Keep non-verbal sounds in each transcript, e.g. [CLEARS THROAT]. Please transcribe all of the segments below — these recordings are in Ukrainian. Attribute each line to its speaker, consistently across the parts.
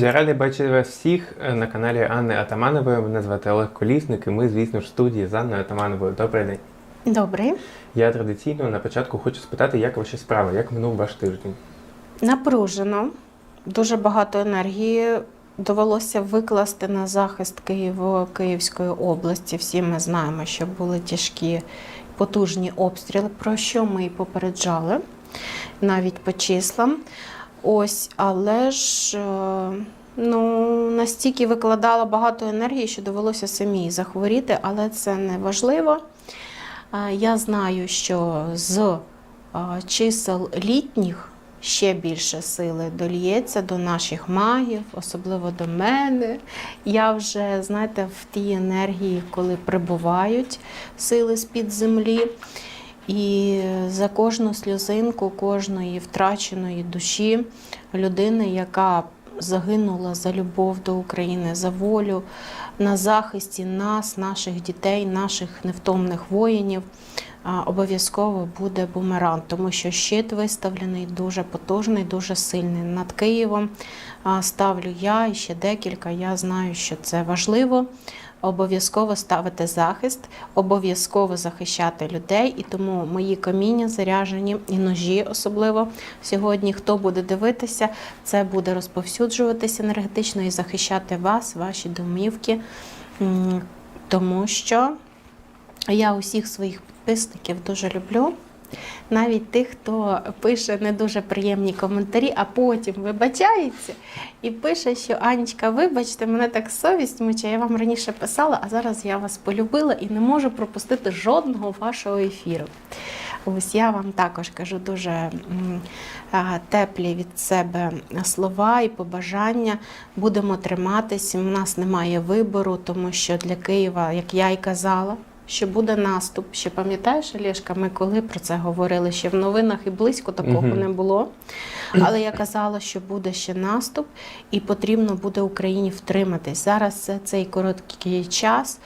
Speaker 1: Я радий бачити вас всіх е, на каналі Анни Атаманової. Мене звати Олег Колісник, і ми, звісно ж, в студії з Анною Атамановою. Добрий день.
Speaker 2: Добрий.
Speaker 1: Я традиційно на початку хочу спитати, як ваші справи, як минув ваш тиждень?
Speaker 2: Напружено. Дуже багато енергії довелося викласти на захист Києво Київської області. Всі ми знаємо, що були тяжкі потужні обстріли, про що ми і попереджали навіть по числам. Ось, але ж е, ну, настільки викладала багато енергії, що довелося самій захворіти, але це не важливо. Е, Я знаю, що з е, чисел літніх ще більше сили дольється до наших магів, особливо до мене. Я вже, знаєте, в тій енергії, коли прибувають сили з-під землі. І за кожну сльозинку кожної втраченої душі людини, яка загинула за любов до України, за волю на захисті нас, наших дітей, наших невтомних воїнів, обов'язково буде бумеранг, тому що щит виставлений дуже потужний, дуже сильний. Над Києвом ставлю я і ще декілька. Я знаю, що це важливо. Обов'язково ставити захист, обов'язково захищати людей, і тому мої каміння заряжені і ножі, особливо сьогодні. Хто буде дивитися, це буде розповсюджуватися енергетично і захищати вас, ваші домівки, тому що я усіх своїх підписників дуже люблю. Навіть тих, хто пише не дуже приємні коментарі, а потім вибачається і пише, що Анічка, вибачте, мене так совість мучає. Я вам раніше писала, а зараз я вас полюбила і не можу пропустити жодного вашого ефіру. Ось я вам також кажу дуже теплі від себе слова і побажання. Будемо триматись. У нас немає вибору, тому що для Києва, як я й казала, що буде наступ. Ще пам'ятаєш, Олєшка, ми коли про це говорили, ще в новинах і близько такого не було. Але я казала, що буде ще наступ, і потрібно буде Україні втриматись. Зараз цей короткий час.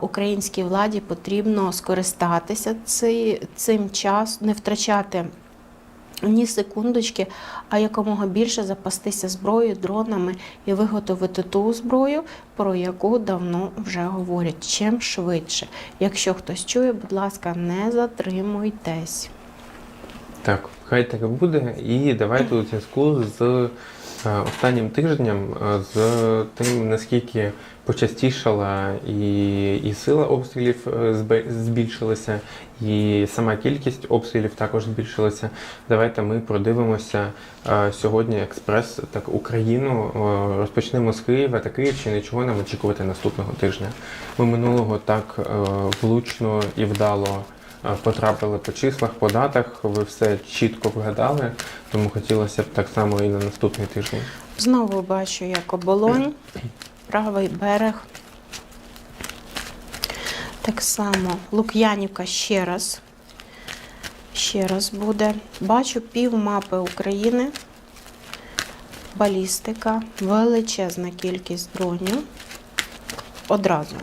Speaker 2: Українській владі потрібно скористатися цим часом, не втрачати ні секундочки, а якомога більше запастися зброєю, дронами і виготовити ту зброю, про яку давно вже говорять. Чим швидше. Якщо хтось чує, будь ласка, не затримуйтесь.
Speaker 1: Так, хай так буде. І давайте у зв'язку з останнім тижнем, е, з тим, наскільки почастішала і, і сила обстрілів е, збільшилася, і сама кількість обстрілів також збільшилася. Давайте ми продивимося е, сьогодні експрес так Україну. Е, Розпочнемо з Києва та Київщини. Чого нам очікувати наступного тижня? Ми минулого так е, влучно і вдало е, потрапили по числах, по датах. Ви все чітко вгадали, тому хотілося б так само і на наступний тиждень.
Speaker 2: Знову бачу, як оболонь, правий берег. Так само Лук'янівка ще раз. Ще раз буде. Бачу пів мапи України. Балістика, величезна кількість дронів. Одразу.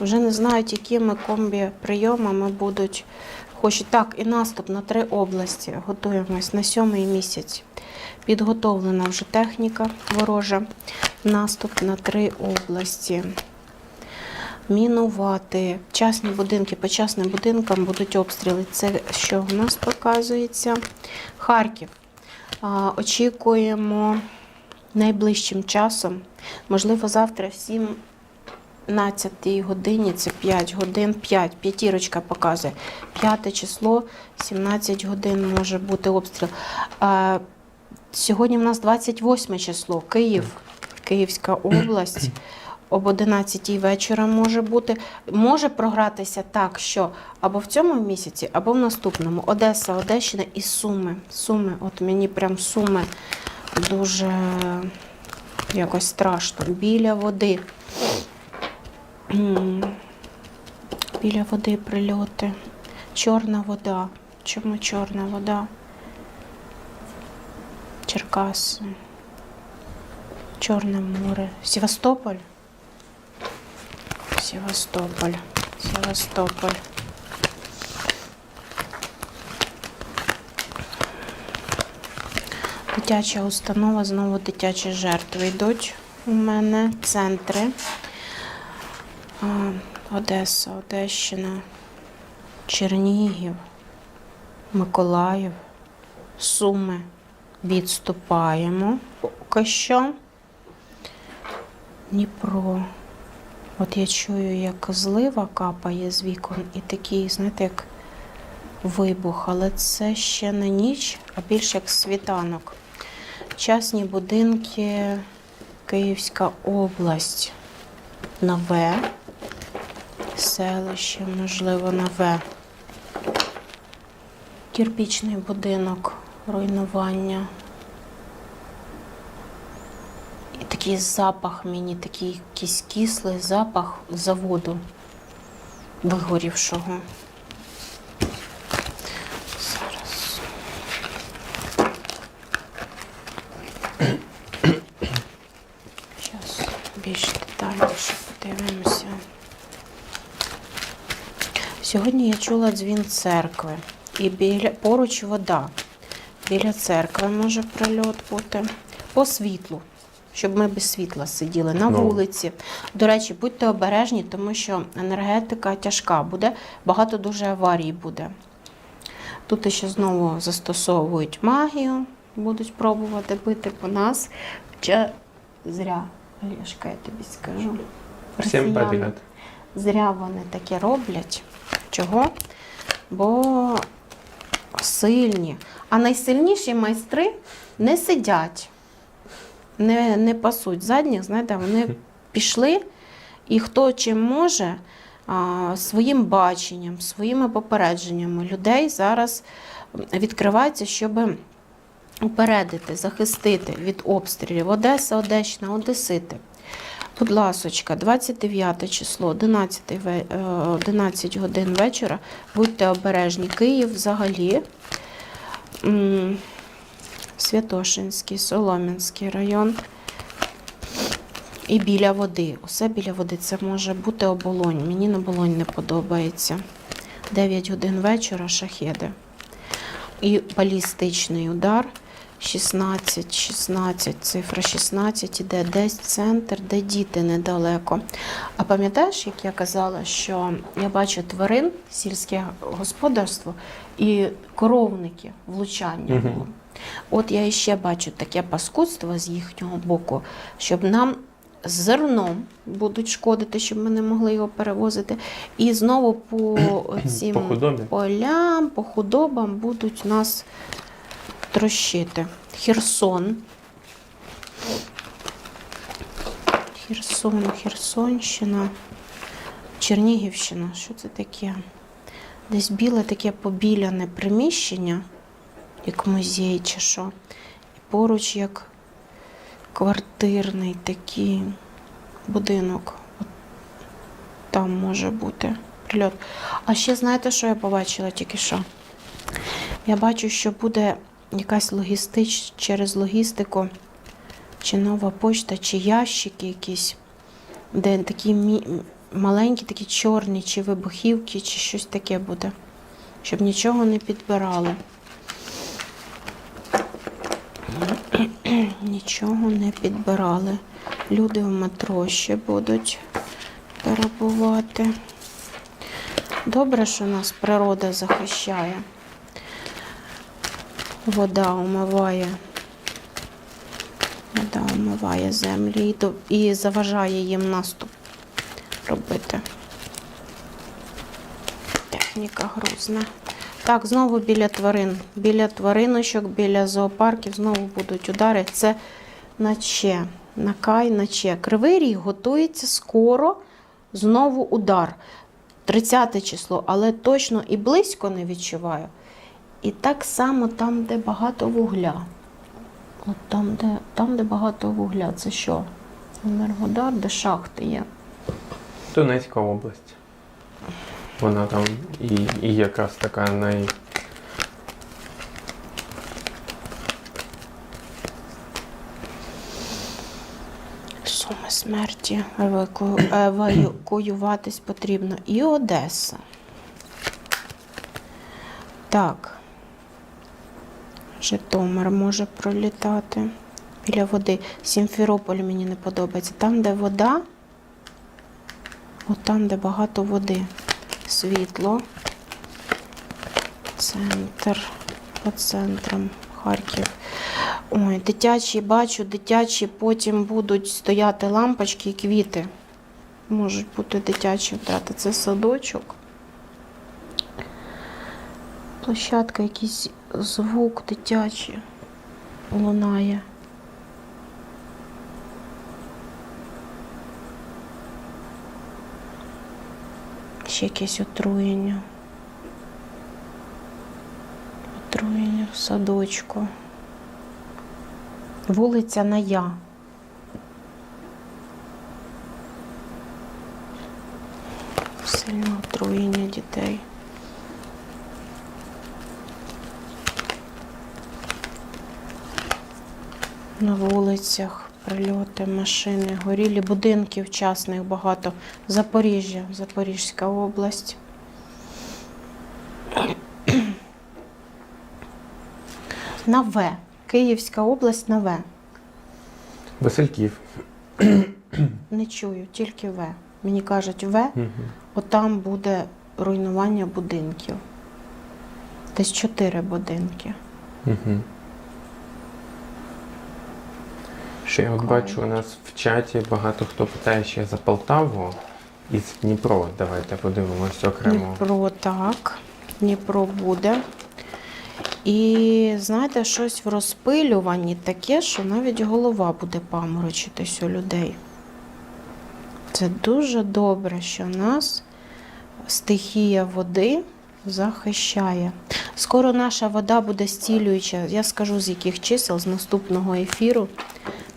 Speaker 2: Вже не знають, якими комбі прийомами будуть. Хочуть так, і наступ на три області. Готуємось на сьомий місяць. Підготовлена вже техніка ворожа. Наступ на три області. Мінувати. Частні будинки, по частним будинкам будуть обстріли. Це що в нас показується? Харків. Очікуємо найближчим часом, можливо, завтра в 17 годині, це 5 годин, 5, п'ятірочка показує. П'яте число, 17 годин може бути обстріл. А, Сьогодні в нас 28 число, Київ, Київська область. Об 11 вечора може бути. Може програтися так, що або в цьому місяці, або в наступному. Одеса, Одещина і Суми. Суми, от мені прям суми дуже якось страшно. Біля води. Біля води прильоти. Чорна вода. Чому чорна вода? Черкаси. Чорне море. Севастополь. Севастополь. Севастополь. Дитяча установа, знову дитячі жертви йдуть у мене. Центри. Одеса, Одещина, Чернігів, Миколаїв, Суми. Відступаємо поки що. Дніпро. От я чую, як злива капає з вікон, і такий, знаєте, як вибух, але це ще не ніч, а більше як світанок. Частні будинки, Київська область, нове, селище, можливо, нове. Кірпічний будинок, руйнування. І такий запах мені, такий якийсь кислий запах заводу вигорівшого. Зараз. Зараз більш детальніше подивимося. Сьогодні я чула дзвін церкви. І біля, поруч вода. Біля церкви може прильот бути. По світлу, щоб ми без світла сиділи на
Speaker 1: Ну.
Speaker 2: вулиці. До речі, будьте обережні, тому що енергетика тяжка буде, багато дуже аварій буде. Тут ще знову застосовують магію, будуть пробувати бити по нас. Хоча зря, Олешка, я тобі скажу.
Speaker 1: Всім привіт.
Speaker 2: Зря вони таке роблять. Чого? Бо сильні. А найсильніші майстри не сидять, не, не пасуть задніх, знаєте, вони пішли, і хто чим може, а, своїм баченням, своїми попередженнями людей зараз відкривається, щоб упередити, захистити від обстрілів Одеса, Одещина, Одесити. Будь ласочка, 29 число, 11, е, 11 годин вечора. Будьте обережні. Київ взагалі. Святошинський, Солом'янський район. І біля води. Усе біля води. Це може бути оболонь. Мені на оболонь не подобається. 9 годин вечора шахеди. І балістичний удар. 16, 16, цифра 16 іде десь центр, де діти недалеко. А пам'ятаєш, як я казала, що я бачу тварин, сільське господарство і коровники влучання було. От я іще бачу таке паскудство з їхнього боку, щоб нам з зерном будуть шкодити, щоб ми не могли його перевозити. І знову по цим
Speaker 1: По
Speaker 2: полям, по худобам будуть нас трощити. Херсон. Херсон, Херсонщина, Чернігівщина. Що це таке? Десь біле таке побіляне приміщення, як музей чи що. І поруч як квартирний такий будинок. От Там може бути прильот. А ще знаєте, що я побачила тільки що? Я бачу, що буде якась логістич через логістику, чи нова почта, чи ящики якісь, де такі маленькі, такі чорні, чи вибухівки, чи щось таке буде. Щоб нічого не підбирали. [CLEARS THROAT] Нічого не підбирали. Люди в метро ще будуть перебувати. Добре, що нас природа захищає. Вода омиває. Вода омиває землі і, заважає їм наступ робити. Техніка грузна. Так, знову біля тварин. Біля твариночок, біля зоопарків знову будуть удари. Це на Че, на Кай, на Че. Кривий ріг готується скоро знову удар. 30 число, але точно і близько не відчуваю. І так само там, де багато вугля. От там, де, там, де багато вугля, це що? Енергодар, де шахти є.
Speaker 1: Донецька область. Вона там і, і якраз така най.
Speaker 2: Суми смерті еваку- евакуюватись потрібно. І Одеса. Так. Житомир може пролітати. Біля води. Сімферополь мені не подобається. Там, де вода, от там, де багато води. Світло. Центр. По центрам. Харків. Ой, дитячі, бачу, дитячі, потім будуть стояти лампочки і квіти. Можуть бути дитячі втрати. Це садочок. Площадка, якийсь звук дитячий лунає. Ще якесь отруєння. Отруєння в садочку. Вулиця на Я. Сильне отруєння дітей. На вулицях прильоти, машини, горілі будинки вчасних багато. Запоріжжя, Запорізька область. На В. Київська область на В.
Speaker 1: Васильків.
Speaker 2: Не чую, тільки В. Мені кажуть В,
Speaker 1: Угу.
Speaker 2: отам буде руйнування будинків. Десь чотири будинки.
Speaker 1: Угу. Ще я от бачу у нас в чаті багато хто питає ще за Полтаву і з Дніпро. Давайте подивимося окремо.
Speaker 2: Дніпро так. Дніпро буде. І знаєте, щось в розпилюванні таке, що навіть голова буде паморочитись у людей. Це дуже добре, що нас стихія води захищає. Скоро наша вода буде стілююча. Я скажу з яких чисел з наступного ефіру,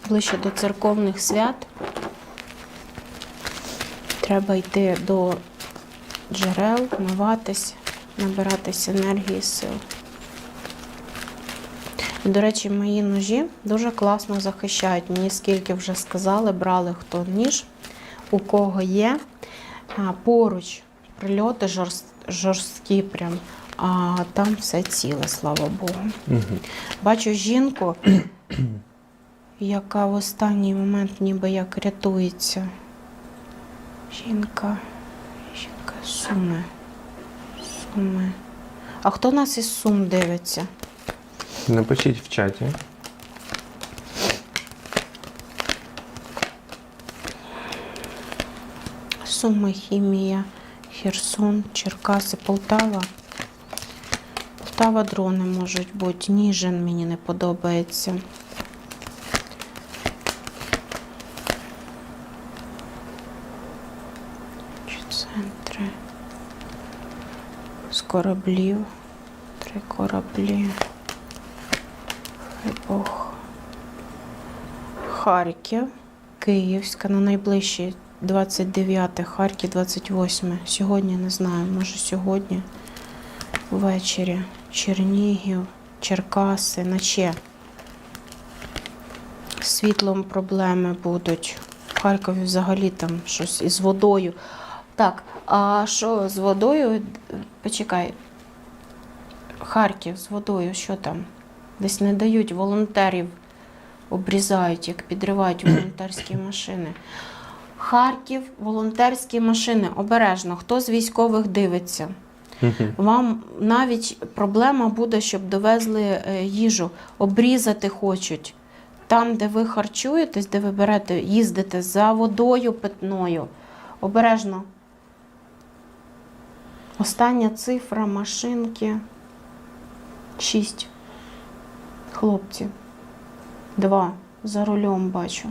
Speaker 2: ближче до церковних свят. Треба йти до джерел, вмиватись, набиратись енергії, сил. І, до речі, мої ножі дуже класно захищають. Мені скільки вже сказали, брали хто ніж, у кого є. А, поруч прильоти жорст, жорсткі прям, а там все ціле, слава Богу.
Speaker 1: Угу.
Speaker 2: Бачу жінку, яка в останній момент ніби як рятується. Жінка, жінка Суми. Суми. А хто нас із Сум дивиться?
Speaker 1: Напишіть в чаті.
Speaker 2: Суми, хімія, Херсон, Черкаси, Полтава. Полтава дрони можуть бути. Ніжин мені не подобається. Чи Центри. З кораблів. Три кораблі. Хай Бог. Харків. Київська, ну найближчі 29, Харків 28. Сьогодні не знаю, може сьогодні ввечері. Чернігів, Черкаси, наче. Світлом проблеми будуть. В Харкові взагалі там щось із водою. Так, а що з водою? Почекай. Харків з водою, що там? Десь не дають волонтерів, обрізають, як підривають волонтерські [CLEARS THROAT] машини. Харків, волонтерські машини. Обережно, хто з військових дивиться? Вам навіть проблема буде, щоб довезли е, їжу, обрізати хочуть. Там, де ви харчуєтесь, де ви берете, їздите за водою питною. Обережно. Остання цифра машинки. Шість. Хлопці. Два. За рулем бачу.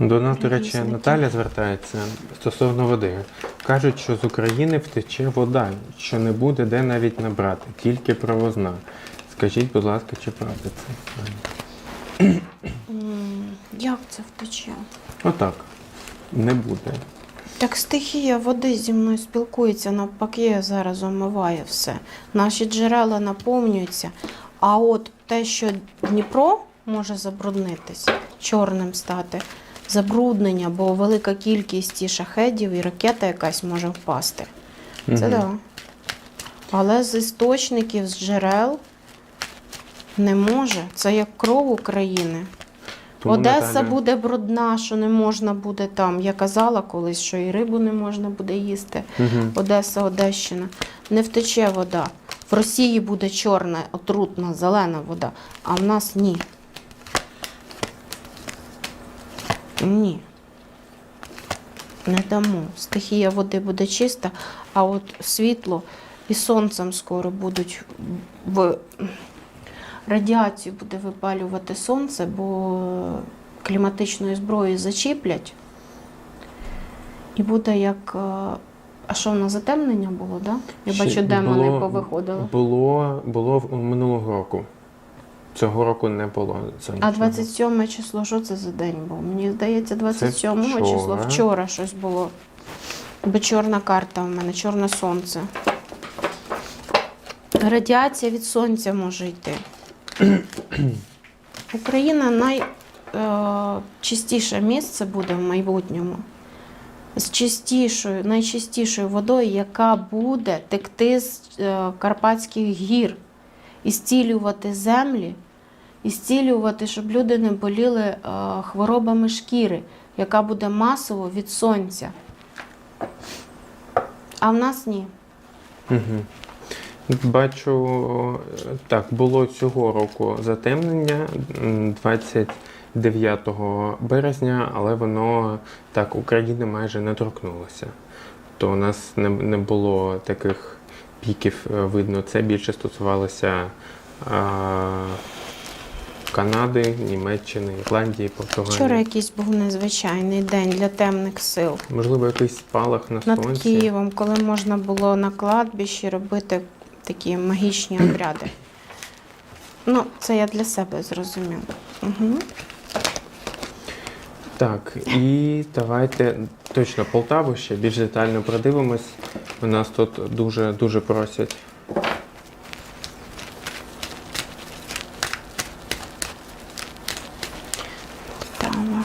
Speaker 1: До нас, до речі,
Speaker 2: Різники.
Speaker 1: Наталя звертається стосовно води. Кажуть, що з України втече вода, що не буде де навіть набрати, тільки провозна. Скажіть, будь ласка, чи правда це?
Speaker 2: Як це втече?
Speaker 1: Отак. Не буде.
Speaker 2: Так стихія води зі мною спілкується, навпаки, зараз омиває все. Наші джерела наповнюються. А от те, що Дніпро може забруднитись, чорним стати, забруднення, бо велика кількість і шахедів, і ракета якась може впасти. Це
Speaker 1: Мгм.
Speaker 2: да. Але з істочників, з джерел не може. Це як кров України.
Speaker 1: Тому,
Speaker 2: Одеса
Speaker 1: Наталя,
Speaker 2: буде брудна, що не можна буде там. Я казала колись, що і рибу не можна буде їсти.
Speaker 1: Мгм.
Speaker 2: Одеса, Одещина. Не втече вода. В Росії буде чорна, отрутна, зелена вода, а в нас ні. Ні. Не дамо. Стихія води буде чиста, а от світло і сонцем скоро будуть в радіацію буде випалювати сонце, бо кліматичною зброєю зачіплять. І буде як. е, А що в нас затемнення було, так? Да? Я
Speaker 1: Ще
Speaker 2: бачу, демони
Speaker 1: було-
Speaker 2: повиходили.
Speaker 1: Було, було минулого року. Цього року не було.
Speaker 2: А 27 число, що це за день був? Мені здається, 27
Speaker 1: вчора.
Speaker 2: число вчора щось було. Бо чорна карта у мене, чорне сонце. Радіація від сонця може йти. [CLEARS THROAT] Україна найчистіше місце буде в майбутньому. З чистішою, найчистішою водою, яка буде текти з е, Карпатських гір і зцілювати землі, і зцілювати, щоб люди не боліли е, хворобами шкіри, яка буде масово від сонця. А в нас ні.
Speaker 1: Угу. Бачу, так, було цього року затемнення 29 березня, але воно так України майже не торкнулося. То у нас не, не було таких піків е, видно. Це більше стосувалося а, Канади, Німеччини, Ірландії, Португалії.
Speaker 2: Вчора якийсь був незвичайний день для темних сил.
Speaker 1: Можливо, якийсь спалах на
Speaker 2: Над
Speaker 1: сонці.
Speaker 2: Києвом, коли можна було на кладбищі робити такі магічні обряди. Ну, це я для себе зрозуміла. Угу.
Speaker 1: Так, і давайте точно Полтаву ще більш детально продивимось. У нас тут дуже дуже просять.
Speaker 2: Полтава.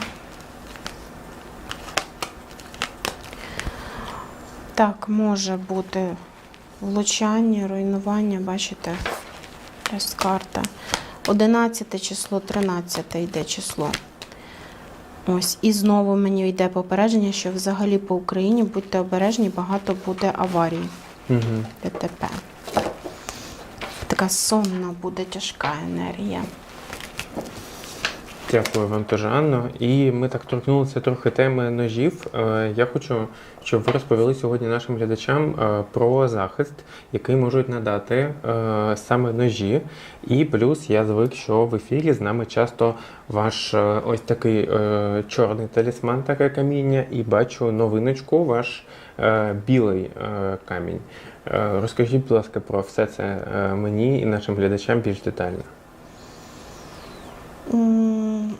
Speaker 2: Так, може бути влучання, руйнування, бачите, ось карта. 11 число, 13 йде число. Ось, і знову мені йде попередження, що взагалі по Україні будьте обережні, багато буде аварій.
Speaker 1: Угу.
Speaker 2: ДТП. Така сонна буде тяжка енергія.
Speaker 1: Дякую вам теж, Анно. І ми так торкнулися трохи теми ножів. Е, Я хочу, щоб ви розповіли сьогодні нашим глядачам е, про захист, який можуть надати е, саме ножі. І плюс я звик, що в ефірі з нами часто ваш ось такий чорний талісман, таке каміння, і бачу новиночку, ваш білий камінь. Розкажіть, будь ласка, про все це мені і нашим глядачам більш детально.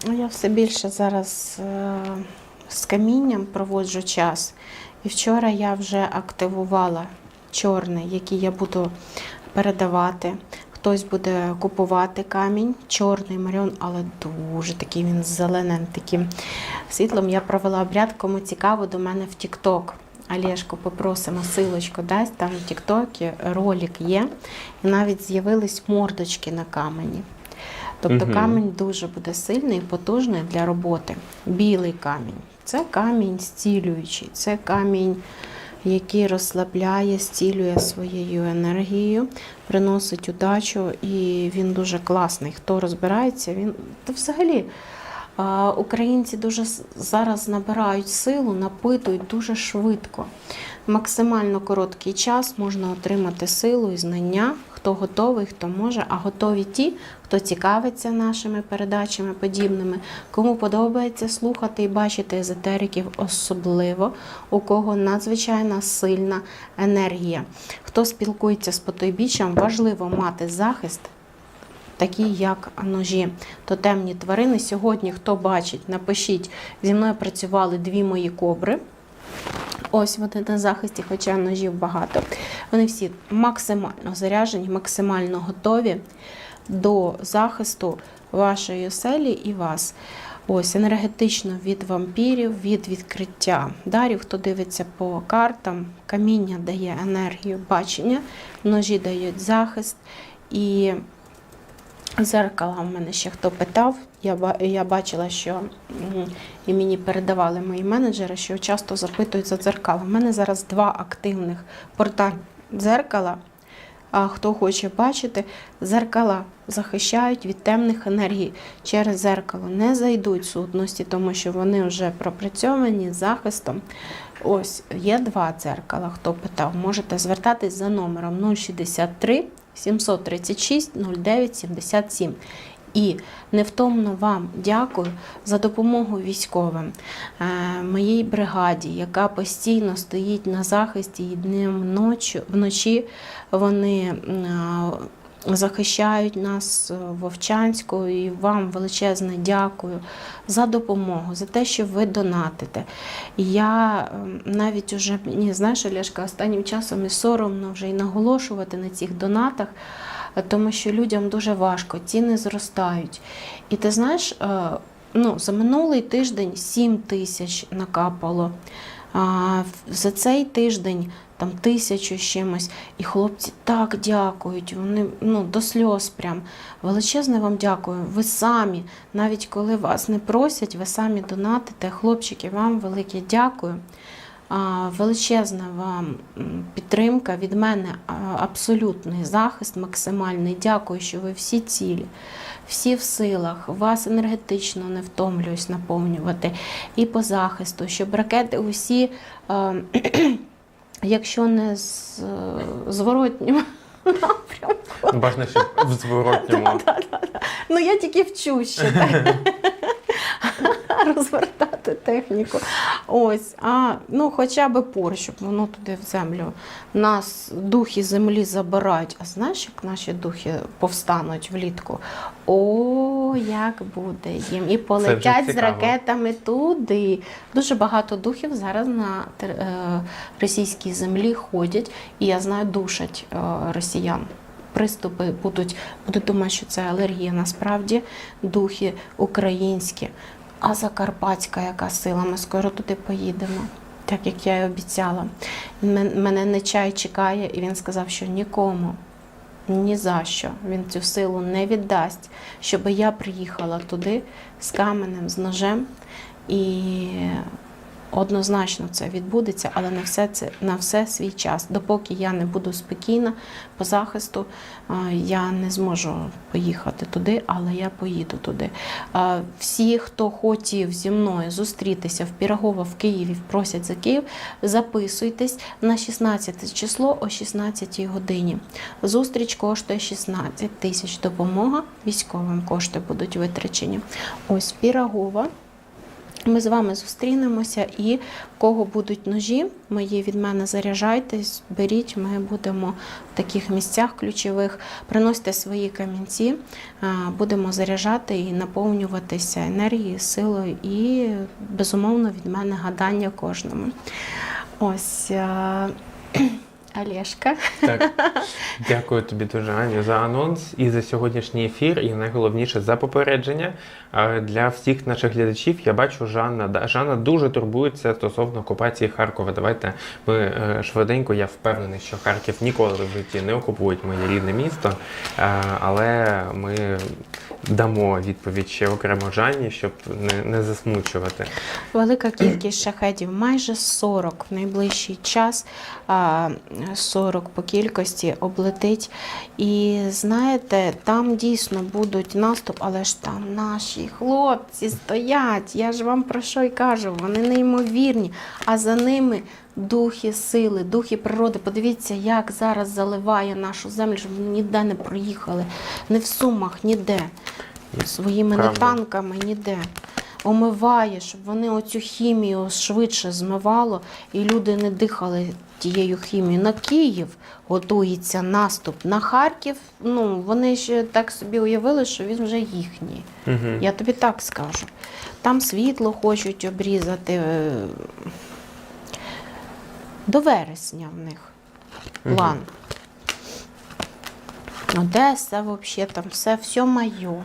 Speaker 2: М, Я все більше зараз е, з камінням проводжу час. І вчора я вже активувала чорний, який я буду передавати. Хтось буде купувати камінь, чорний маріон, але дуже такий він з зеленим таким світлом. Я провела обряд, кому цікаво, до мене в TikTok. Олешко, попросимо, силочку дасть, там в Тіктокі ролик є. І навіть з'явились мордочки на камені. Тобто камінь дуже буде сильний і потужний для роботи. Білий камінь це камінь зцілюючий, це камінь, який розслабляє, зцілює своєю енергією, приносить удачу, і він дуже класний. Хто розбирається, він та взагалі. Українці дуже зараз набирають силу, напитують дуже швидко. Максимально короткий час можна отримати силу і знання, хто готовий, хто може, а готові ті, хто цікавиться нашими передачами подібними, кому подобається слухати і бачити езотериків, особливо у кого надзвичайна сильна енергія. Хто спілкується з потойбіччям, важливо мати захист. Такі як ножі, тотемні тварини. Сьогодні, хто бачить, напишіть, зі мною працювали дві мої кобри. Ось вони на захисті, хоча ножів багато. Вони всі максимально заряжені, максимально готові до захисту вашої оселі і вас. Ось енергетично від вампірів, від відкриття дарів. Хто дивиться по картам, каміння дає енергію бачення, ножі дають захист. І зеркала в мене ще хто питав. Я, я бачила, що і мені передавали мої менеджери, що часто запитують за дзеркала. У мене зараз два активних порталь дзеркала. А хто хоче бачити, зеркала захищають від темних енергій. Через зеркало не зайдуть сутності, тому що вони вже пропрацьовані захистом. Ось є два дзеркала. Хто питав, можете звертатись за номером 063 736 09 77. І невтомно вам дякую за допомогу військовим, е, моїй бригаді, яка постійно стоїть на захисті і днем ночі, вночі вони е, захищають нас е, Вовчанську. І вам величезне дякую за допомогу, за те, що ви донатите. Я навіть уже мені знаєш, Олешка, останнім часом і соромно вже і наголошувати на цих донатах, тому що людям дуже важко, ціни зростають. І ти знаєш, е, ну, за минулий тиждень 7 тисяч накапало. За цей тиждень там тисячу з чимось. І хлопці так дякують. Вони ну, до сльоз прям. Величезне вам дякую. Ви самі, навіть коли вас не просять, ви самі донатите. Хлопчики, вам велике дякую. Величезна вам підтримка від мене абсолютний захист, максимальний. Дякую, що ви всі цілі, всі в силах. Вас енергетично не втомлююсь наповнювати і по захисту, щоб ракети усі, [CLEARS THROAT] якщо не з зворотнім напрямку,
Speaker 1: Бажано, щоб в зворотньому. [LAUGHS]
Speaker 2: Ну, я тільки вчу ще так. [LAUGHS] [LAUGHS] розвертати техніку. Ось, а ну хоча б пор, щоб воно туди в землю. Нас духи землі забирають. А знаєш, як наші духи повстануть влітку? О, як буде їм. І полетять з ракетами туди. Дуже багато духів зараз на е, російській землі ходять, і я знаю, душать е, росіян. Приступи будуть, будуть думати, що це алергія. Насправді духи українські. А Закарпатська яка сила? Ми скоро туди поїдемо, так як я і обіцяла. Мене не чай чекає, і він сказав, що нікому. Ні за що він цю силу не віддасть, щоб я приїхала туди з каменем, з ножем. І однозначно це відбудеться, але на все це на все свій час. Допоки я не буду спокійна по захисту, я не зможу поїхати туди, але я поїду туди. Всі, хто хотів зі мною зустрітися в Пірогово в Києві, просять за Київ, записуйтесь на 16 число о 16 годині. Зустріч коштує 16 тисяч. Допомога військовим кошти будуть витрачені. Ось Пірогова. Ми з вами зустрінемося і в кого будуть ножі, мої від мене заряджайтесь, беріть, ми будемо в таких місцях ключових. Приносьте свої камінці, будемо заряджати і наповнюватися енергією, силою і, безумовно, від мене гадання кожному. Ось. [CLEARS THROAT] а, Олешка.
Speaker 1: Так. [LAUGHS] Дякую тобі дуже, Аню, за анонс і за сьогоднішній ефір. І найголовніше за попередження для всіх наших глядачів. Я бачу, Жанна да- Жанна дуже турбується стосовно окупації Харкова. Давайте ми е, швиденько. Я впевнений, що Харків ніколи в житті не окупують моє рідне місто. Е, Але ми дамо відповідь ще окремо Жанні, щоб не, не засмучувати.
Speaker 2: Велика кількість шахедів, майже 40 в найближчий час, 40 по кількості облетить. І знаєте, там дійсно будуть наступ, але ж там наші хлопці стоять. Я ж вам про що й кажу, вони неймовірні. А за ними духи сили, духи природи. Подивіться, як зараз заливає нашу землю, щоб вони ніде не проїхали, не в сумах, ніде. Своїми не танками, ніде омиває, щоб вони оцю хімію швидше змивало, і люди не дихали тією хімією. На Київ готується наступ. На Харків, ну вони ж так собі уявили, що він вже їхній.
Speaker 1: Угу.
Speaker 2: Я тобі так скажу. Там світло хочуть обрізати. До вересня в них план. Одеса, взагалі, там все, все моє.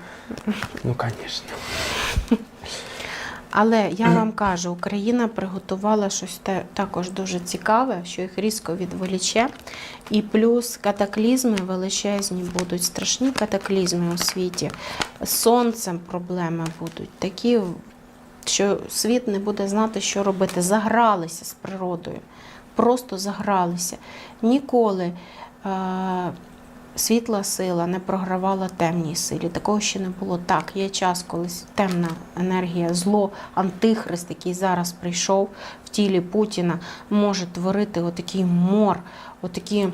Speaker 1: Ну, звісно.
Speaker 2: Але я вам кажу, Україна приготувала щось те, також дуже цікаве, що їх різко відволіче. І плюс катаклізми величезні будуть, страшні катаклізми у світі. З сонцем проблеми будуть такі, що світ не буде знати, що робити. Загралися з природою. Просто загралися. Ніколи. Е- світла сила не програвала темній силі. Такого ще не було. Так, є час, коли темна енергія, зло, антихрист, який зараз прийшов в тілі Путіна, може творити отакий мор, отакі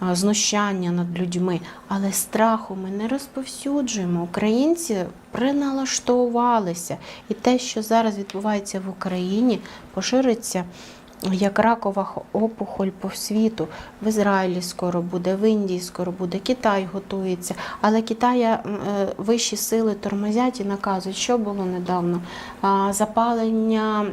Speaker 2: а, знущання над людьми. Але страху ми не розповсюджуємо. Українці приналаштовувалися. І те, що зараз відбувається в Україні, пошириться як ракова опухоль по світу. В Ізраїлі скоро буде, в Індії скоро буде, Китай готується. Але Китая е, вищі сили тормозять і наказують, що було недавно. Запалення.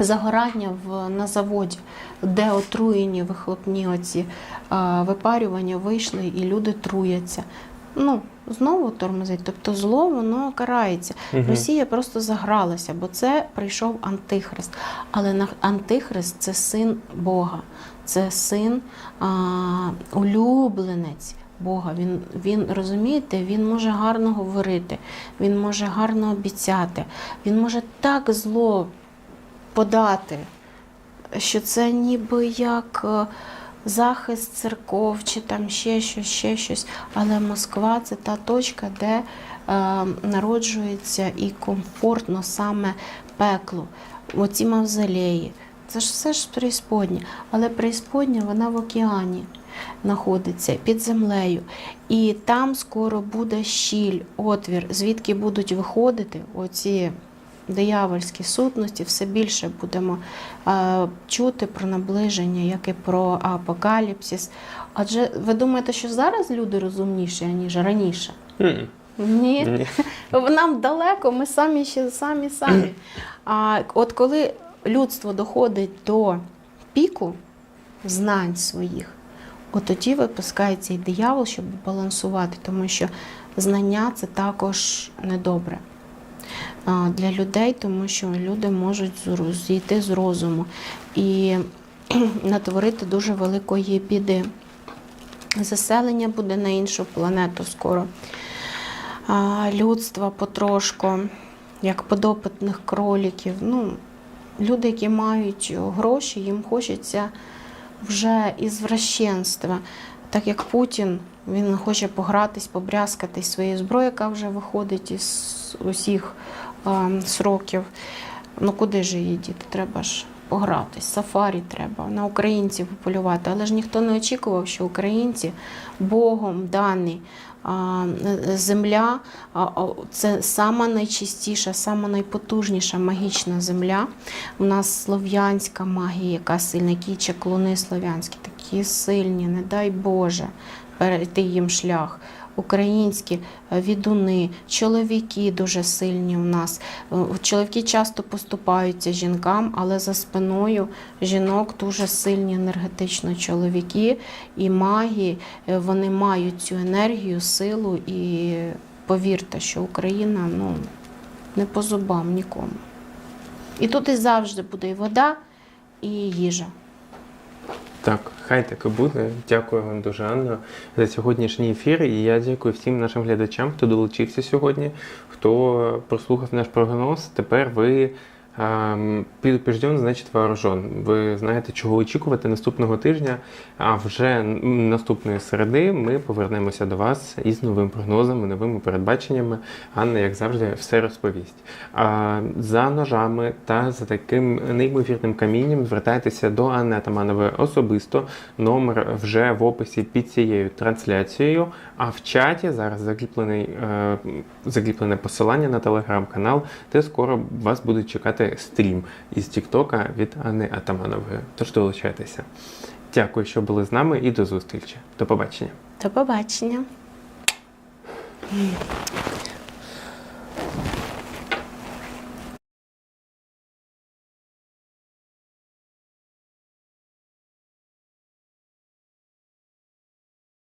Speaker 2: Загорання в, на заводі, де отруєні вихлопні оці а, випарювання вийшли, і люди труяться. Ну, знову тормозить. Тобто зло воно карається.
Speaker 1: Мгм.
Speaker 2: Росія просто загралася, бо це прийшов антихрист. Але антихрист це син Бога, це син а, улюбленець Бога. Він, він розумієте, він може гарно говорити, він може гарно обіцяти, він може так зло подати, що це ніби як. Захист церков чи там ще щось, ще щось. Але Москва це та точка, де е, народжується і комфортно саме пекло. Оці мавзолеї. Це ж все ж преісподня. Але преісподня вона в океані знаходиться під землею. І там скоро буде щіль, отвір, звідки будуть виходити оці диявольські сутності, все більше будемо е, чути про наближення, як і про апокаліпсис. Адже ви думаєте, що зараз люди розумніші, ніж раніше?
Speaker 1: М,
Speaker 2: Ні.
Speaker 1: Ні. [LAUGHS]
Speaker 2: Нам далеко, ми самі ще самі самі. А от коли людство доходить до піку знань своїх, от тоді випускається і диявол, щоб балансувати, тому що знання це також недобре для людей, тому що люди можуть зійти з розуму і [CLEARS THROAT] натворити дуже великої біди. Заселення буде на іншу планету скоро. А, людства потрошку, як подопитних кроліків. Ну, люди, які мають гроші, їм хочеться вже ізвращенства. Так як Путін, він хоче погратись, побрязкатись своєю зброєю, яка вже виходить із усіх сроків. Ну куди ж її діти? Треба ж погратись, сафарі треба, на українців полювати. Але ж ніхто не очікував, що українці Богом дані земля це сама найчистіша, сама найпотужніша магічна земля. У нас слов'янська магія, яка сильна, які чаклуни слов'янські, такі сильні, не дай Боже, перейти їм шлях. Українські е, відуни, чоловіки дуже сильні у нас. Е, Чоловіки часто поступаються жінкам, але за спиною жінок дуже сильні енергетично чоловіки і маги. Е, Вони мають цю енергію, силу і повірте, що Україна ну, не по зубам нікому. І тут і завжди буде і вода, і їжа.
Speaker 1: Так, хай так і буде. Дякую вам дуже, Анна, за сьогоднішній ефір. І я дякую всім нашим глядачам, хто долучився сьогодні, хто прослухав наш прогноз. Тепер ви ем, підопіжден, значить вооружен. Ви знаєте, чого очікувати наступного тижня. А вже наступної середи ми повернемося до вас із новим прогнозом, і новими передбаченнями. Анна, як завжди, все розповість. За ножами та за таким неймовірним камінням звертайтеся до Анни Атаманової особисто. Номер вже в описі під цією трансляцією. А в чаті зараз закріплений, е, закріплене посилання на телеграм-канал, де скоро вас буде чекати стрім із Тіктока від Анни Атаманової. Тож долучайтеся. Дякую, що були з нами, і до зустрічі. До побачення.
Speaker 2: До побачення.